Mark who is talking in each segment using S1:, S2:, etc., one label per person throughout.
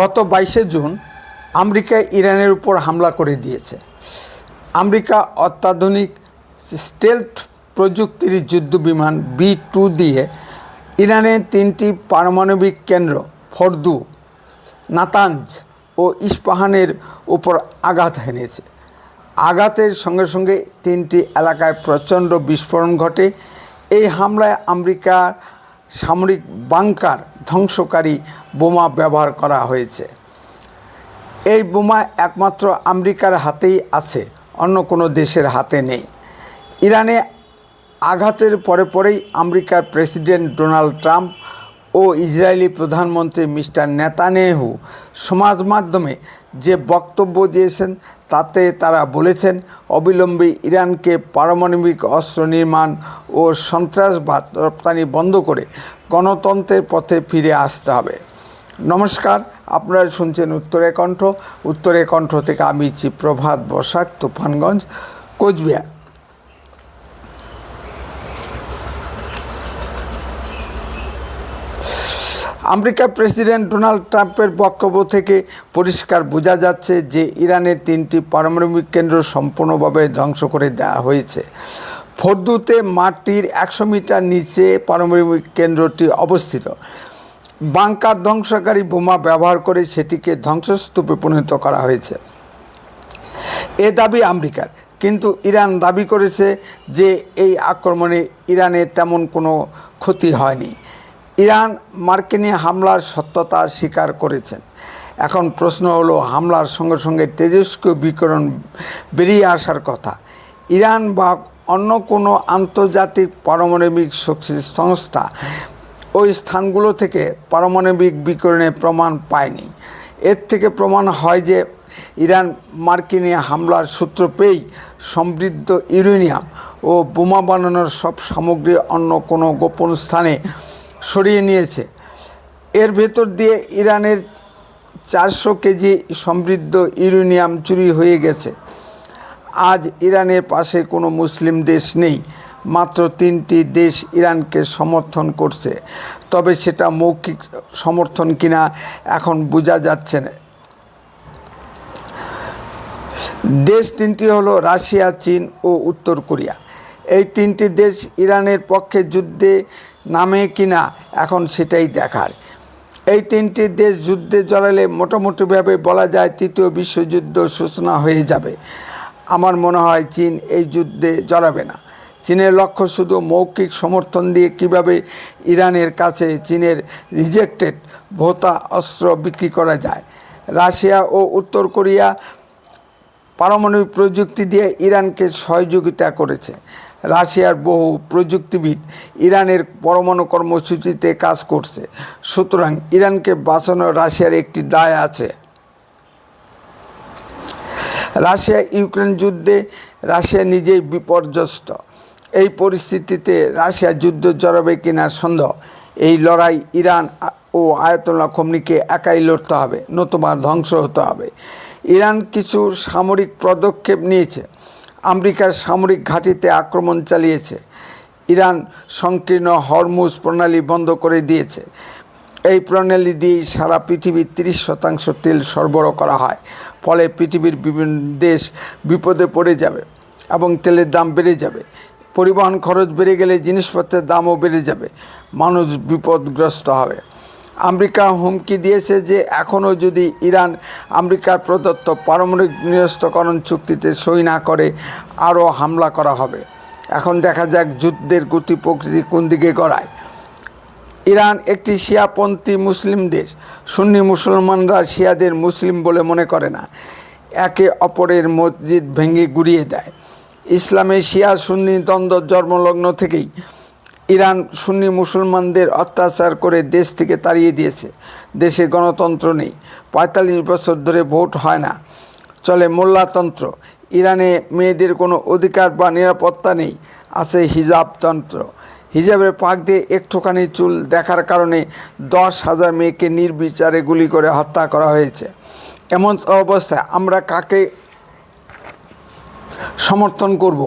S1: গত বাইশে June America ইরানের উপর হামলা করে দিয়েছে। আমেরিকা অত্যাধুনিক স্টেলথ প্রযুক্তির যুদ্ধ বিমান বি টু দিয়ে ইরানের তিনটি পারমাণবিক কেন্দ্র ফর্দু, নাতাঞ্জ ও ইস্পাহানের উপর আঘাত হেনেছে আঘাতের সঙ্গে সঙ্গে তিনটি এলাকায় প্রচণ্ড বিস্ফোরণ ঘটে। এই হামলায় আমেরিকার সামরিক বাংকার ধ্বংসকারী বোমা ব্যবহার করা হয়েছে। এই বোমা একমাত্র আমেরিকার হাতেই আছে, অন্য কোনো দেশের হাতে নেই। ইরানে আঘাতের পরে পরেই আমেরিকার প্রেসিডেন্ট ডোনাল্ড ট্রাম্প ও ইসরায়েলি প্রধানমন্ত্রী মিস্টার নেতানেহু সমাজ মাধ্যমে যে বক্তব্য দিয়েছেন, তাতে তারা বলেছেন, অবিলম্বে ইরানকে পারমাণবিক অস্ত্র নির্মাণ ও সন্ত্রাসবাদ রপ্তানি বন্ধ করে গণতন্ত্রের পথে ফিরে আসতে হবে। নমস্কার, আপনারা শুনছেন উত্তরে কণ্ঠ। উত্তরে কণ্ঠ থেকে আমি প্রভাত বসাক, তুফানগঞ্জ, কোচবিহার। আমেরিকার প্রেসিডেন্ট ডোনাল্ড ট্রাম্পের বক্তব্য থেকে পরিষ্কার বোঝা যাচ্ছে যে ইরানের তিনটি পারমাণবিক কেন্দ্র সম্পূর্ণভাবে ধ্বংস করে দেওয়া হয়েছে। ফর্দুতে মাটির একশো মিটার নিচে পারমাণবিক কেন্দ্রটি অবস্থিত। বাংকার ধ্বংসকারী বোমা ব্যবহার করে সেটিকে ধ্বংসস্তূপে পরিণত করা হয়েছে। এ দাবি আমেরিকার। কিন্তু ইরান দাবি করেছে যে এই আক্রমণে ইরানের তেমন কোনো ক্ষতি হয়নি। ইরান মার্কিনী হামলার সত্যতা স্বীকার করেছেন। এখন প্রশ্ন হলো, হামলার সঙ্গে সঙ্গে তেজস্ক্রিয় বিকরণ বেরিয়ে আসার কথা। ইরান বা অন্য কোনো আন্তর্জাতিক পারমাণবিক শক্তি সংস্থা ওই স্থানগুলো থেকে পারমাণবিক বিকরণের প্রমাণ পায়নি। এর থেকে প্রমাণ হয় যে ইরান মার্কিনী হামলার সূত্র পেয়েই সমৃদ্ধ ইউরেনিয়াম ও বোমা বানানোর সব সামগ্রী অন্য কোনো গোপন স্থানে সরিয়ে নিয়েছে। এর ভেতর দিয়ে ইরানের চারশো কেজি সমৃদ্ধ ইউরেনিয়াম চুরি হয়ে গেছে। আজ ইরানের পাশে কোনো মুসলিম দেশ নেই। মাত্র তিনটি দেশ ইরানকে সমর্থন করছে। তবে সেটা মৌখিক সমর্থন কিনা এখন বোঝা যাচ্ছে না। দেশ তিনটি হলো রাশিয়া, চীন ও উত্তর কোরিয়া। এই তিনটি দেশ ইরানের পক্ষে যুদ্ধে নামে কিনা এখন সেটাই দেখার। এই তিনটি দেশ যুদ্ধে জড়ালে মোটামুটিভাবে বলা যায় তৃতীয় বিশ্বযুদ্ধ সূচনা হয়ে যাবে। আমার মনে হয় চীন এই যুদ্ধে জড়াবে না। চীনের লক্ষ্য শুধু মৌখিক সমর্থন দিয়ে কীভাবে ইরানের কাছে চীনের রিজেক্টেড ভোতা অস্ত্র বিক্রি করা যায়? রাশিয়া ও উত্তর কোরিয়া পারমাণবিক প্রযুক্তি দিয়ে ইরানকে সহযোগিতা করেছে। রাশিয়ার বহু প্রযুক্তিবিদ ইরানের পরমাণু কর্মসূচিতে কাজ করছে। সুতরাং ইরানকে বাঁচানো রাশিয়ার একটি দায় আছে। রাশিয়া ইউক্রেন যুদ্ধে রাশিয়া নিজেই বিপর্যস্ত। এই পরিস্থিতিতে রাশিয়া যুদ্ধ জড়াবে কিনা সন্দেহ। এই লড়াই ইরান ও আয়তুল্লাহ খমনিকে একাই লড়তে হবে, নতুবা ধ্বংস হতে হবে। ইরান কিছু সামরিক পদক্ষেপ নিয়েছে। আমেরিকার সামরিক ঘাঁটিতে আক্রমণ চালিয়েছে। ইরান সংকীর্ণ হরমুজ প্রণালী বন্ধ করে দিয়েছে। এই প্রণালী দিয়েই সারা পৃথিবীর তিরিশ শতাংশ তেল সরবরাহ করা হয়। ফলে পৃথিবীর বিভিন্ন দেশ বিপদে পড়ে যাবে এবং তেলের দাম বেড়ে যাবে। পরিবহন খরচ বেড়ে গেলে জিনিসপত্রের দামও বেড়ে যাবে। মানুষ বিপদগ্রস্ত হবে। আমেরিকা হুমকি দিয়েছে যে এখনও যদি ইরান আমেরিকার প্রদত্ত পারমাণবিক নিরস্তকরণ চুক্তিতে সই না করে, আরও হামলা করা হবে। এখন দেখা যাক যুদ্ধের গতি প্রকৃতি কোন দিকে গড়ায়। ইরান একটি শিয়াপন্থী মুসলিম দেশ। সুন্নি মুসলমানরা শিয়াদের মুসলিম বলে মনে করে না। একে অপরের মসজিদ ভেঙে গুড়িয়ে দেয়। ইসলামে শিয়া সুন্নি দ্বন্দ্ব জন্মলগ্ন থেকেই ইরান সুন্নি মুসলমানদের অত্যাচার করে দেশ থেকে তাড়িয়ে দিয়েছে। দেশে গণতন্ত্র নেই। পঁয়তাল্লিশ বছর ধরে ভোট হয় না। চলে মোল্লাতন্ত্র। ইরানে মেয়েদের কোনো অধিকার বা নিরাপত্তা নেই। আছে হিজাবতন্ত্র হিজাবের পাক দিয়ে একটুখানি চুল দেখার কারণে দশ হাজার মেয়েকে নির্বিচারে গুলি করে হত্যা করা হয়েছে। এমন অবস্থায় আমরা কাকে সমর্থন করব।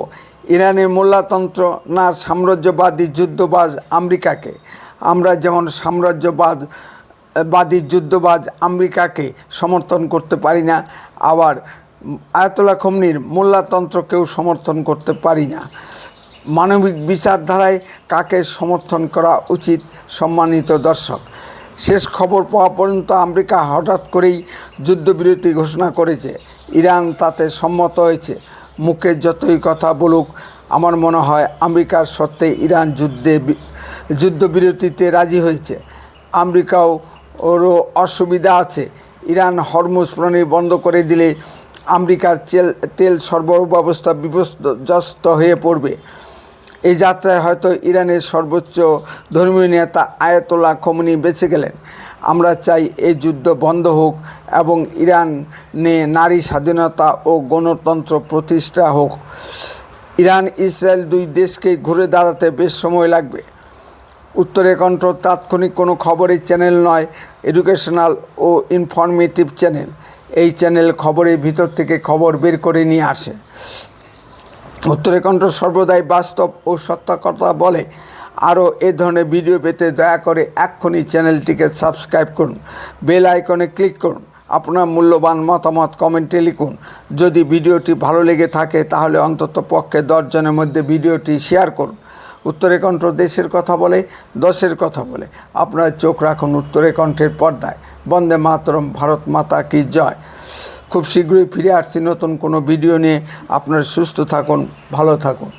S1: ইরানের মোল্লাতন্ত্র না সাম্রাজ্যবাদী যুদ্ধবাজ আমেরিকাকে। আমরা যেমন সাম্রাজ্যবাদ, বাদী যুদ্ধবাজ আমেরিকাকে সমর্থন করতে পারি না, আবার আয়াতুল্লাহ খমনির মোল্লাতন্ত্রকেও সমর্থন করতে পারি না। মানবিক বিচারধারায় কাকে সমর্থন করা উচিত সম্মানিত দর্শক? শেষ খবর পাওয়া পর্যন্ত আমেরিকা হঠাৎ করেই যুদ্ধবিরতি ঘোষণা করেছে। ইরান তাতে সম্মত হয়েছে। মুখে যতই কথা বলুক, আমার মনে হয় আমেরিকার সত্ত্বে ইরান যুদ্ধে যুদ্ধবিরতিতে রাজি হয়েছে। আমেরিকাও ওরও অসুবিধা আছে। ইরান হরমুজ প্রণী বন্ধ করে দিলে আমেরিকার তেল তেল সরবরাহ ব্যবস্থা বিপর্যস্ত হয়ে পড়বে। এই যাত্রায় হয়তো ইরানের সর্বোচ্চ ধর্মীয় নেতা আয়াতোল্লাহ খোমনি বেঁচে গেলেন। আমরা চাই এই যুদ্ধ বন্ধ হোক এবং ইরানে নারী স্বাধীনতা ও গণতন্ত্র প্রতিষ্ঠা হোক। ইরান, ইসরায়েল দুই দেশকে ঘুরে দাঁড়াতে বেশ সময় লাগবে। উত্তরে কণ্ঠ তাৎক্ষণিক কোনো খবরের চ্যানেল নয়, এডুকেশনাল ও ইনফরমেটিভ চ্যানেল। এই চ্যানেল খবরের ভিতর থেকে খবর বের করে নিয়ে আসে। উত্তরে কণ্ঠ সর্বদাই বাস্তব ও সত্য কথা বলে। আরও এ ধরনের ভিডিও পেতে দয়া করে এক্ষুনি চ্যানেলটিকে সাবস্ক্রাইব করুন। বেল আইকনে ক্লিক করুন। আপনার মূল্যবান মতামত কমেন্টে লিখুন। যদি ভিডিওটি ভালো লেগে থাকে, তাহলে অন্তত পক্ষে দশজনের মধ্যে ভিডিওটি শেয়ার করুন। উত্তরে কণ্ঠ দেশের কথা বলে, দশের কথা বলে। আপনার চোখ রাখুন উত্তরে কণ্ঠের পর্দায়। বন্দে মাতরম, ভারত মাতা কি জয়? খুব শীঘ্রই ফিরে আসছি নতুন কোনো ভিডিও নিয়ে। আপনার সুস্থ থাকুন, ভালো থাকুন।